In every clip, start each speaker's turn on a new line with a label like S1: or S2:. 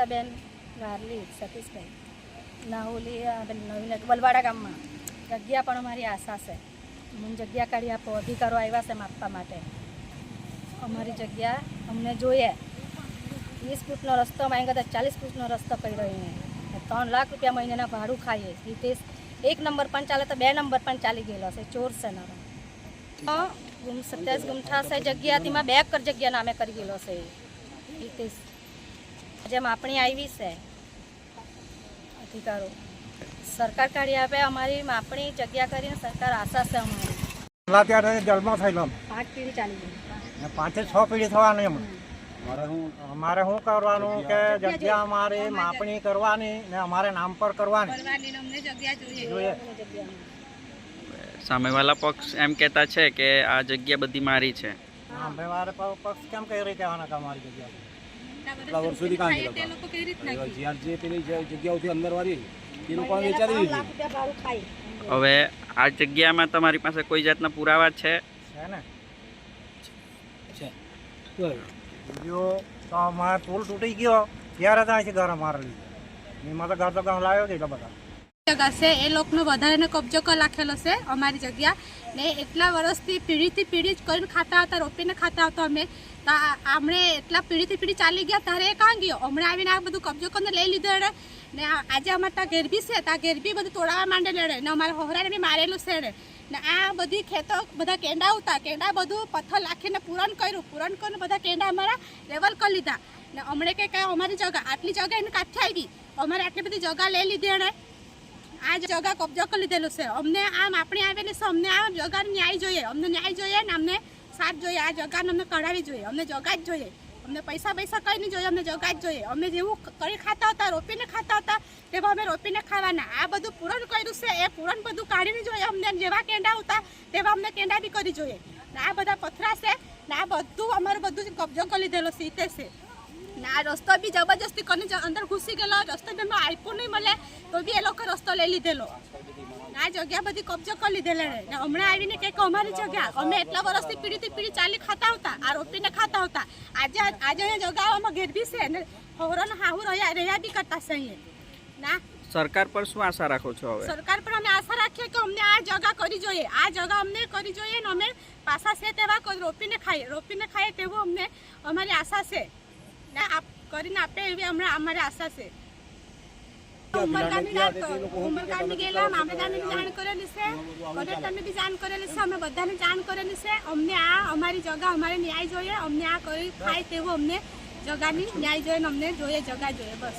S1: અનિતાબેન વારલી સતીશભાઈ નાહુલી નવીન વલવાડા ગામમાં. જગ્યા પણ અમારી આશા છે. મને જગ્યા કાઢી આપો અધિકારો આવ્યા છે માપવા માટે. અમારી જગ્યા અમને જોઈએ. વીસ ફૂટનો રસ્તો માંગ્યો તો ચાલીસ ફૂટનો રસ્તો કર્યો એને ત્રણ લાખ રૂપિયા મહિનાના ભાડું ખાઈએ. હિતેશ એક નંબર પણ ચાલે તો બે નંબર પણ ચાલી ગયેલો છે. ચોર છે નરો. હા, ગુમ સત્યાવીસ ગુમઠા છે જગ્યા બે કર જગ્યા નામે કરી ગયેલો છે. એ. જેમ આપણી આવી છે અધિકારો. સરકાર કાઢી આપે અમારી માપણી જગ્યા કરીને સરકાર આશા છે અમારી
S2: પેલા ત્યારે જન્મ થયેલો
S1: પાંચ પેઢી ચાલી ગઈ.
S2: પાંચે છ પેઢી થવાની એમ. અમારે શું કરવાનું કે જગ્યા અમારે માપણી કરવાની ને અમારે નામ પર કરવાની. જોઈએ.
S3: સામેવાલા પક્ષ એમ કહેતા છે કે આ જગ્યા બધી મારી છે.
S2: સામેવાળા પક્ષ કેમ કઈ રીતે કહેવાના કે અમારી જગ્યા?
S4: એટલા વર્ષોથી કાં ગયેલા જ્યાં જે પેલી જગ્યાઓથી અંદર વાળી એ લોકોને વેચારી દીધી.
S3: હવે આ જગ્યામાં તમારી પાસે કોઈ જાતના પુરાવા છે.
S2: બીજું તો પુલ તૂટી ગયો. ત્યારે ત્યાં છે ઘર અમારે લીધું. એમાં તો ઘર તો ગામ લાવ્યો એટલા બધા.
S5: છે. એ લોકોનો વધારેનો કબજો કરી રાખેલો છે. અમારી જગ્યા ને એટલા વર્ષથી પેઢીથી પેઢી જ કરીને ખાતા હતા, રોપીને ખાતા હતા અમે. તો આમણે એટલા પેઢીથી પેઢી ચાલી ગયા ત્યારે એ કાં ગયો? હમણાં આવીને આ બધું કબજો કરીને લઈ લીધો એણે. ને આજે અમારે ત્યાં ગેરબી છે ત્યાં ગેરબી બધું તોડાવવા માંડેલું એણે. ને અમારા હોહરાને બી મારેલું છે એણે. ને આ બધી ખેતો, બધા કેંડા ઉતા, કેંડા બધું પથ્થર નાખીને પૂરણ કર્યું. પૂરણ કરીને બધા કેંડા અમારા લેવલ કરી લીધા. ને હમણે કે કાંઈ અમારી જગા આટલી જગા એને કાઠી આવી. અમારે આટલી બધી જગા લઈ લીધી એણે. આ જગા કબજો કરી લીધેલું છે. અમને આમ આપણે આવેલી છે અમને આ જગાનો ન્યાય જોઈએ. અમને ન્યાય જોઈએ ને અમને સાથ જોઈએ. આ જગાને અમને કઢાવી જોઈએ. અમને જગા જ જોઈએ. અમને પૈસા પૈસા કંઈ નહીં જોઈએ. અમને જગા જ જોઈએ. અમે જેવું કરી ખાતા હતા, રોપીને ખાતા હતા તેવા અમે રોપીને ખાવાના. આ બધું પૂરણ કર્યું છે. એ પૂરણ બધું કાઢીને જોઈએ અમને. જેવા કેંડા હતા, તેવા અમને કેંડા બી કરી જોઈએ. આ બધા પથરા છે ને આ બધું અમારું બધું કબજો કરી લીધેલો સીતે છે. ને રસ્તો બી જબરજસ્તી કરીને અંદર ઘૂસી ગયેલો રસ્તો બી આપ્યો નહીં મળે તો બી એ લોકો રસ્તો લઈ લીધેલો. ના જગ્યા બધી કબજો કરી લીધેલા ને હમણાં આવીને કે કે અમારી જગ્યા અમે એટલા વર્ષથી પીડીથી પીડી ચાલી ખાતા હતા આ રોપીને ખાતા હતા. આજે આજે અહીંયા જગાવામાં ગેરબી છે ને હોરોનો હાહુ રહ્યા રહ્યા બી કરતા છે અહીંયા. ના.
S3: સરકાર પર શું આશા રાખો છો હવે?
S5: સરકાર પર અમે આશા રાખીએ કે અમને આ જગા કરી જોઈએ. આ જગા અમને કરી જોઈએ ને અમે પાસા છે તેવા રોપીને ખાઈએ રોપીને ખાઈએ તેવું અમને અમારી આશા છે. કરીને આપે એવી હમણાં અમારી આશા છે. ઉમરગામની જાણ કરેલી છે. કલેક્ટરને બી જાણ કરેલી છે અમે બધાને જાણ કરેલી છે. અમને આ અમારી જગા અમારે ન્યાય જોઈએ અમને આ કરી થાય તેવું અમને જગાની ન્યાય જોઈએ અમને જોઈએ જગા જોઈએ બસ.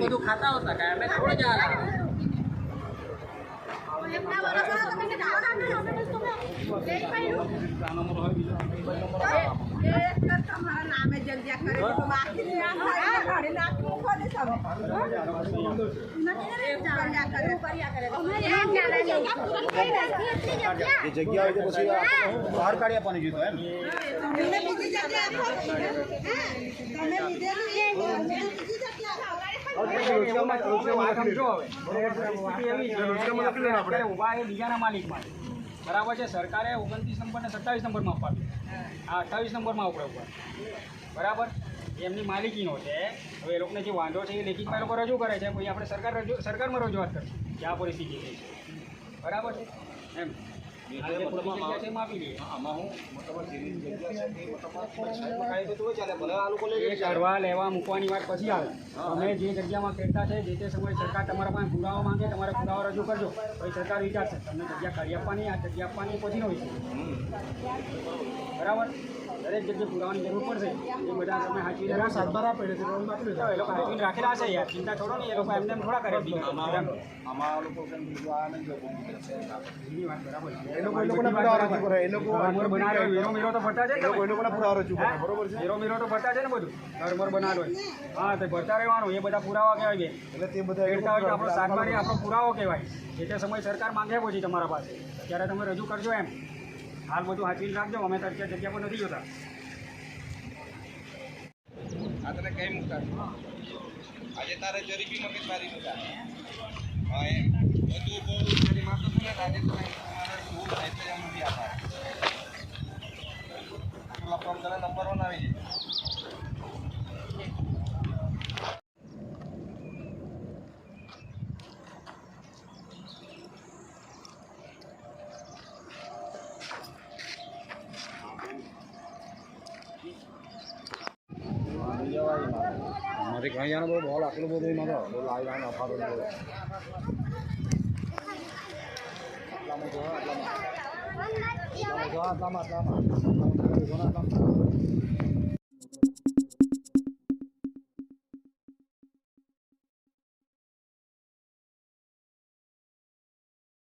S4: બધું ખાતા હોતા કાંઈ અમે થોડે જ આ નંબર હોય બીજો જગ્યા હોય તે પછી બહાર કાઢી આપવાની જોઈતો એમ.
S6: બરાબર છે સરકારે ઓગણત્રીસ નંબર ને સત્તાવીસ નંબરમાં અપાવી આ અઠ્ઠાવીસ નંબરમાં ઉપડે ઉપર બરાબર? એમની માલિકીનો છે. હવે એ લોકોને જે વાંધો છે એ લેખિતમાં એ લોકો રજૂ કરે છે. પછી આપણે સરકાર રજૂ સરકારમાં રજૂઆત કરશું કે આ પરિસ્થિતિ થઈ છે. બરાબર છે? એમ. કરવા લેવા મૂકવાની વાત પછી આવે. તમે જે જગ્યામાં ખેડતા છે જે તે સમયે સરકાર તમારા પાસે પુરાવા માંગે તમારે પુરાવા રજૂ કરજો. પછી સરકાર વિચારશે તમને જગ્યા કાઢી આપવાની આ જગ્યા આપવાની પછી હોય છે બરાબર? દરેક જગ્યાએ પુરાવાની જરૂર પડશે. એ બધા તમે હાચવીને રાખો સાતબારા પડે છે એ લોકો હાચવીને રાખેલા હશે યાર. ચિંતા છોડો ને એ લોકો એમને થોડા કરે
S4: લોકો.
S7: એ લોકો લોકોને પુરાવા કરે એ લોકો
S6: મોર મેરો તો ભરતા છે
S7: એ લોકો લોકોને પુરાવા રજૂ કરે બરોબર છે?
S6: વેરો મેરો તો ભરતા છે ને બધું? ઘર મોર હા તો ભરતા રહેવાનું એ બધા પુરાવા કહેવાય કે
S7: એટલે તે બધા
S6: એડતા હોય આપણો શાકભાજી આપણો પુરાવો કહેવાય. જે તે સમય સરકાર માંગે પછી તમારા પાસે. ત્યારે તમે રજૂ કરજો એમ. હાલ બધું હાચવીને રાખજો, અમે તો અત્યારે જગ્યા પર નથી જોતા.
S8: આ તને કઈ મૂકતા? આજે તારે જરીબીમાં કે તારી મુકા હા એ બધું બહુ તારી માં તો ને, આજે તો તમારે બહુ થાય તો એમ નથી આપા પેલા નંબર વન આવી જાય.
S4: મારી ઘણી જાણે બહુ બોલ આટલું બધું એમાં તો બહુ લાવી લાવીને અફારો ને બધું. આટલામાં જો, આટલામાં. આટલામાં